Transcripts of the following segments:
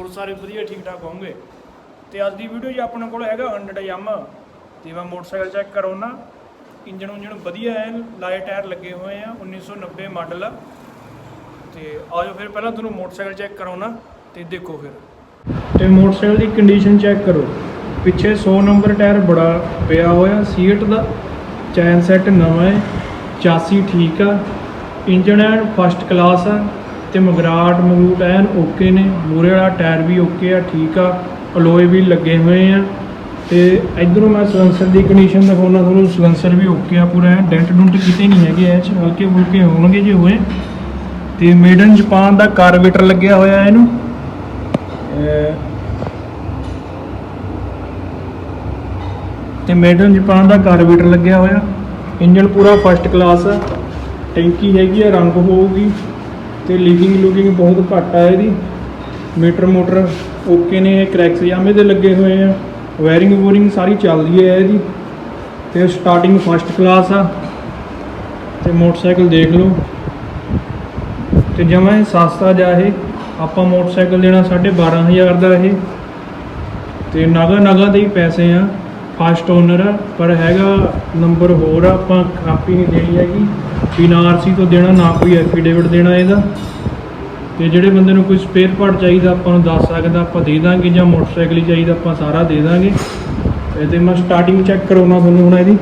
ਹੋਰ ਸਾਰੇ ਵਧੀਆ ਠੀਕ ਠਾਕ ਹੋਣਗੇ ਤੇ ਅੱਜ ਦੀ ਵੀਡੀਓ 'ਚ ਆਪਣੇ ਕੋਲ ਹੈਗਾ 100 ਯਮ ਤੇ ਮੈਂ ਮੋਟਰਸਾਈਕਲ ਚੈੱਕ ਕਰਾਉਣਾ ਨਾ ਇੰਜਨ ਉਂਜਨ ਵਧੀਆ ਹੈ ਲਾਏ ਟਾਇਰ ਲੱਗੇ ਹੋਏ ਆ 1990 ਮਾਡਲ। ਆ ਤੇ ਆਜੋ ਫਿਰ ਪਹਿਲਾਂ ਤੁਹਾਨੂੰ ਮੋਟਰਸਾਈਕਲ ਚੈੱਕ ਕਰਾਉਣਾ, ਤੇ ਦੇਖੋ ਫਿਰ। ਤੇ ਮੋਟਰਸਾਈਕਲ ਦੀ ਕੰਡੀਸ਼ਨ ਚੈੱਕ ਕਰੋ। ਪਿੱਛੇ 100 ਨੰਬਰ ਟਾਇਰ ਬੜਾ ਪਿਆ ਹੋਇਆ, ਸੀਟ ਦਾ। ਚੈਨ ਸੈੱਟ ਨਵਾਂ ਹੈ, ਚਾਸੀ ਠੀਕ ਆ। ਇੰਜਨ ਐਨ ਫਸਟ ਕਲਾਸ ਆ। ਤੇ ਮਗਰਾਟ ਮਗਰੂਟ ਐਨ ਓਕੇ ਨੇ। ਮੂਰੇ ਵਾਲਾ ਟਾਇਰ ਵੀ ਓਕੇ ਆ, ਠੀਕ ਆ। ਅਲੋਏ ਵੀ ਲੱਗੇ ਹੋਏ ਆ। ਤੇ ਇਧਰੋਂ ਮੈਂ ਸਲੈਂਸਰ ਦੀ ਕੰਡੀਸ਼ਨ ਦਿਖਾਉਣਾ ਤੁਹਾਨੂੰ ਸਲੈਂਸਰ ਵੀ ਓਕੇ ਆ ਪੂਰਾ ਡੈਂਟ ਡੁੰਟ ਕਿਤੇ ਨਹੀਂ ਹੈਗੇ ਐ ਚ ਹਲਕੇ ਫੁਲਕੇ ਹੋਣਗੇ ਜੇ ਹੋਏ। ਤੇ ਮੇਡ ਇਨ ਜਾਪਾਨ ਦਾ ਕਾਰਬੇਟਰ ਲੱਗਿਆ ਹੋਇਆ ਇਹਨੂੰ। ਤੇ ਮੇਡ ਇਨ ਜਾਪਾਨ ਦਾ ਕਾਰਬੇਟਰ ਲੱਗਿਆ ਹੋਇਆ। ਇੰਜਨ ਪੂਰਾ ਫਸਟ ਕਲਾਸ ਆ। ਟੈਂਕੀ ਹੈਗੀ ਆ, ਰੰਗ ਹੋਊਗੀ। ਤੇ ਲੀਕਿੰਗ ਲੁਕਿੰਗ ਬਹੁਤ ਘੱਟ ਆ ਇਹਦੀ। ਮੀਟਰ ਮੋਟਰ ਓਕੇ ਨੇ ਕ੍ਰੈਕਸ ਜਾਮੇ ਦੇ ਲੱਗੇ ਹੋਏ ਆ। ਵਾਇਰਿੰਗ ਵੂਰਿੰਗ ਸਾਰੀ ਚੱਲਦੀ ਹੈ ਇਹਦੀ। ਤੇ ਸਟਾਰਟਿੰਗ ਫਸਟ ਕਲਾਸ ਆ। ਤੇ ਮੋਟਰਸਾਈਕਲ ਦੇਖ ਲਓ। ਤੇ ਜਮਾਂ ਸਸਤਾ ਜਾ ਇਹ। ਆਪਾਂ ਮੋਟਰਸਾਈਕਲ ਦੇਣਾ 12500 ਦਾ ਇਹ। ਤੇ ਨਗਾ ਨਗਾ ਦੇ ਹੀ ਪੈਸੇ ਆ। ਫਸਟ ਓਨਰ ਆ, ਪਰ ਹੈਗਾ ਨੰਬਰ ਹੋਰ ਆ, ਆਪਾਂ ਕਾਪੀ ਨਹੀਂ ਦੇਣੀ ਹੈਗੀ। ਬਿਨਾਂ ਆਰਸੀ ਤੋਂ ਦੇਣਾ, ਨਾ ਕੋਈ ਐਫੀਡੇਵਿਟ ਦੇਣਾ ਇਹਦਾ। ਤੇ ਜਿਹੜੇ ਬੰਦੇ ਨੂੰ ਕੋਈ ਸਪੇਅਰ ਪਾਰਟ ਚਾਹੀਦਾ, ਆਪਾਂ ਨੂੰ ਦੱਸ ਸਕਦਾ ਆਪਾਂ ਦੇ ਦਾਂਗੇ, ਜਾਂ ਮੋਟਰਸਾਈਕਲ ਹੀ ਚਾਹੀਦਾ, ਆਪਾਂ ਸਾਰਾ ਦੇ ਦਾਂਗੇ। ਇਹਦੇ ਮੈਂ ਸਟਾਰਟਿੰਗ ਚੈੱਕ ਕਰਾਉਣਾ ਤੁਹਾਨੂੰ ਹੁਣ ਇਹਦੀ।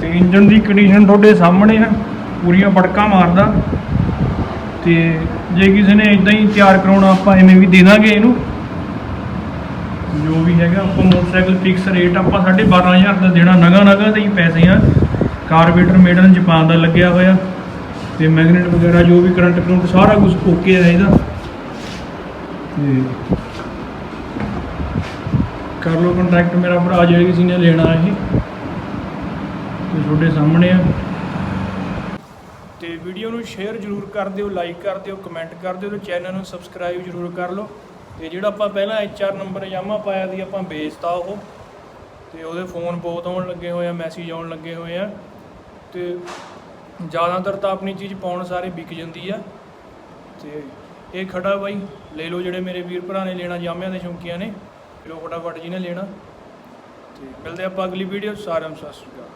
ਤੇ ਇੰਜਨ ਦੀ ਕੰਡੀਸ਼ਨ ਤੁਹਾਡੇ ਸਾਹਮਣੇ ਆ, ਪੂਰੀਆਂ ਬੜਕਾਂ ਮਾਰਦਾ। ਤੇ ਜੇ ਕਿਸੇ ਨੇ ਇਦਾਂ ਹੀ ਤਿਆਰ ਕਰਾਉਣਾ, ਆਪਾਂ ਐਵੇਂ ਵੀ ਦੇ ਦਾਂਗੇ ਇਹਨੂੰ। ਜੋ ਵੀ ਹੈਗਾ, ਆਪਾਂ ਮੋਟਰਸਾਈਕਲ ਫਿਕਸ ਰੇਟ ਆਪਾਂ 12500 ਦਾ ਦੇਣਾ ਨਗਾ ਨਗਾ ਦੇ ਹੀ ਪੈਸੇ ਆ। ਕਾਰਬੇਟਰ ਮੇਡਨ ਜਾਪਾਨ ਦਾ ਲੱਗਿਆ ਹੋਇਆ। ਤੇ ਮੈਗਨੇਟ ਵਗੈਰਾ, ਜੋ ਵੀ ਕਰੰਟ ਕਰੰਟ ਸਾਰਾ ਕੁਝ ਓਕੇ ਹੈ ਇਹਦਾ। ਤੇ ਕਰ ਲਓ ਕੰਟੈਕਟ ਮੇਰਾ ਭਰਾ ਜੇ ਕਿਸੇ ਨੇ ਲੈਣਾ ਇਹ। ਤੇ ਤੁਹਾਡੇ ਸਾਹਮਣੇ ਆ। ਤੇ ਵੀਡੀਓ ਨੂੰ ਸ਼ੇਅਰ ਜ਼ਰੂਰ ਕਰ ਦਿਓ ਲਾਈਕ ਕਰ ਦਿਓ ਕਮੈਂਟ ਕਰ ਦਿਓ ਤੇ ਚੈਨਲ ਨੂੰ ਸਬਸਕ੍ਰਾਈਬ ਜ਼ਰੂਰ ਕਰ ਲਓ। ਤੇ ਜਿਹੜਾ ਆਪਾਂ ਪਹਿਲਾਂ ਐਚਆਰ ਨੰਬਰ ਯਾਮਾ ਪਾਇਆ ਸੀ, ਆਪਾਂ ਵੇਚਤਾ ਉਹ। ਤੇ ਉਹਦੇ ਫੋਨ ਬਹੁਤ ਆਉਣ ਲੱਗੇ ਹੋਏ ਆ ਮੈਸੇਜ ਆਉਣ ਲੱਗੇ ਹੋਏ ਆ। ਤੇ ਜ਼ਿਆਦਾਤਰ ਤਾਂ ਆਪਣੀ ਚੀਜ਼ ਪਾਉਣ ਸਾਰੇ ਵਿਕ ਜਾਂਦੀ ਆ। ਤੇ ਇਹ ਖੜਾ ਬਾਈ, ਲੈ ਲਓ ਜਿਹੜੇ ਮੇਰੇ ਵੀਰ ਭਰਾ ਨੇ ਲੈਣਾ ਜਾਮਿਆਂ ਦੇ ਸ਼ੌਂਕੀਆਂ ਨੇ। ਲੋ ਫਟਾਫਟ ਜੀ ਨੇ ਲੈਣਾ। ਤੇ ਮਿਲਦੇ ਆਪਾਂ ਅਗਲੀ ਵੀਡੀਓ ਸਾਰਿਆਂ ਨੂੰ ਸਤਿ ਸ਼੍ਰੀ ਅਕਾਲ।